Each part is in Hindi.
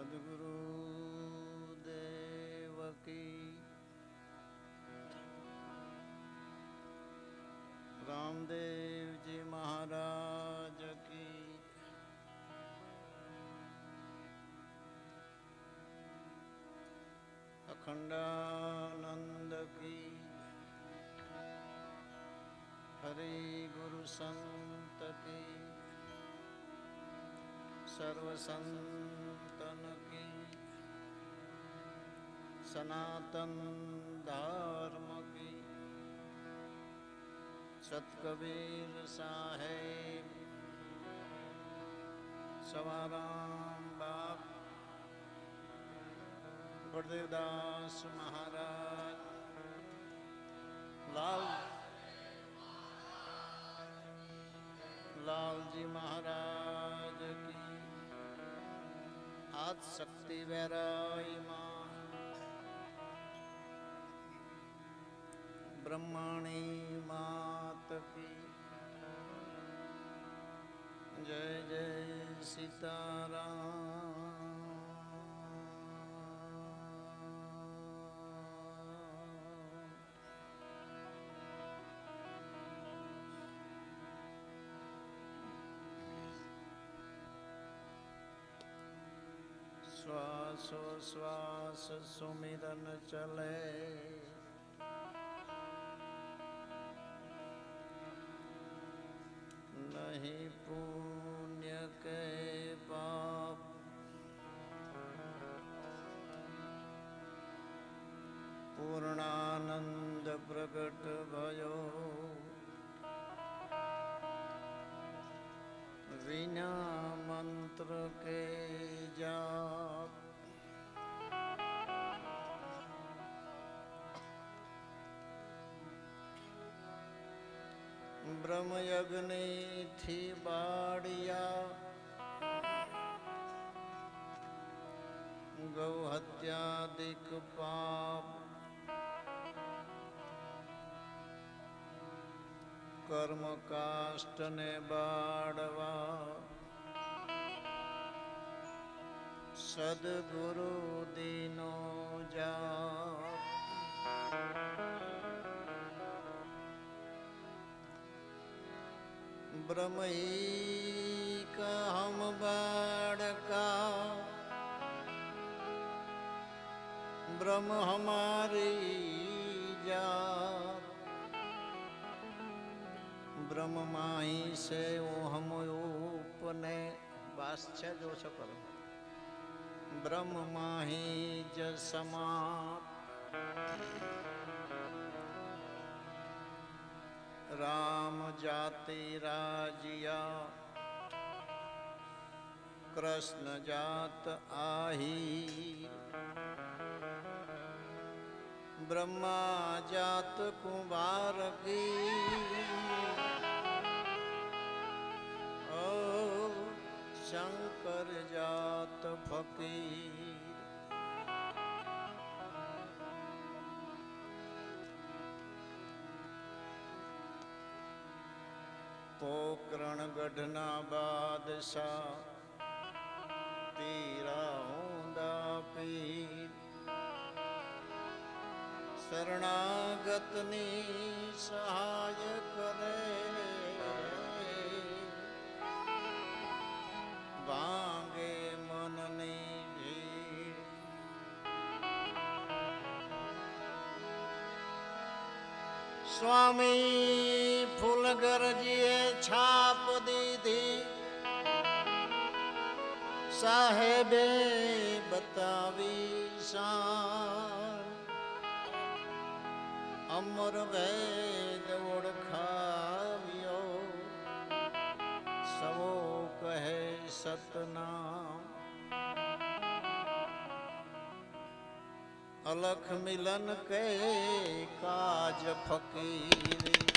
सदगुरु देव की। रामदेव जी महाराज की। अखंडानंद की। हरे गुरु संत की। संतन की सनातन धर्म की सतकबीर साहेब सवाराम बाप गुरुदेवदास महाराज लाल लाल जी महाराज की आज शक्ति वैराई माँ। ब्रह्मणी मात की जय जय सीताराम। श्वासोश्वास सुमिरन चले। नहीं पुण्य के पाप। पूर्णानंद प्रकट भयो। बिना मंत्र के जाप। यम यग्ने थी बाड़िया। गौ हत्यादिक पाप कर्म काष्ट ने बाड़वा। सदगुरु दीनों जा ब्रह्मैक हम बड़का ब्रह्म हमारी जा ब्रह्म माई से ओ हम उपने। बाश्य जो सपर ब्रह्म माही ज समाप्त राम जाते राजिया। कृष्ण जात आही। ब्रह्मा जात कुमार की ओ शंकर जात फकीर ફકીર પોકરણ ગઢના બાદશાહ તીરા ઊંડા પીર. શરણાગતની સહાય કરે. વાંગે મનની ભીડ. સ્વામી ફૂલગરજીએ છાપ દીધી સાહેબે બતાવી શાન અમર વેદ ઓળખાવ્યો સવો કહે સતનામ અલખ મિલન કે કાજ ફકીરી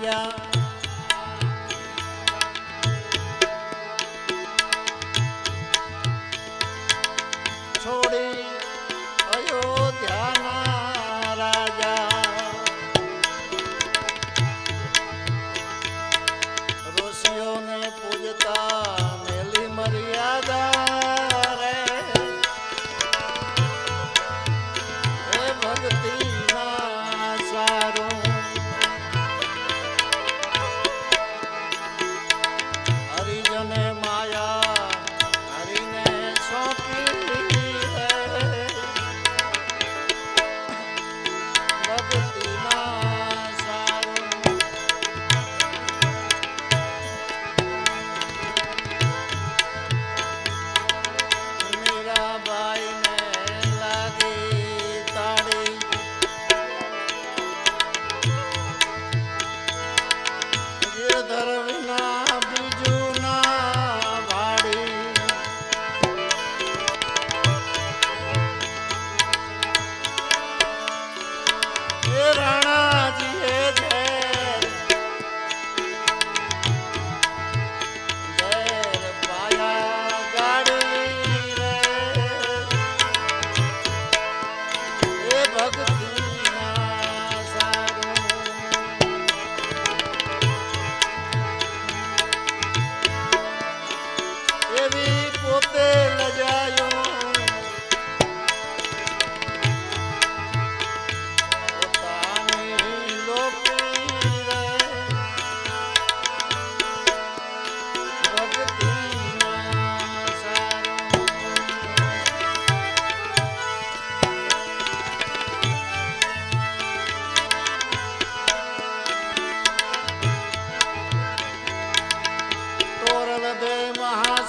नहीं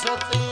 সতী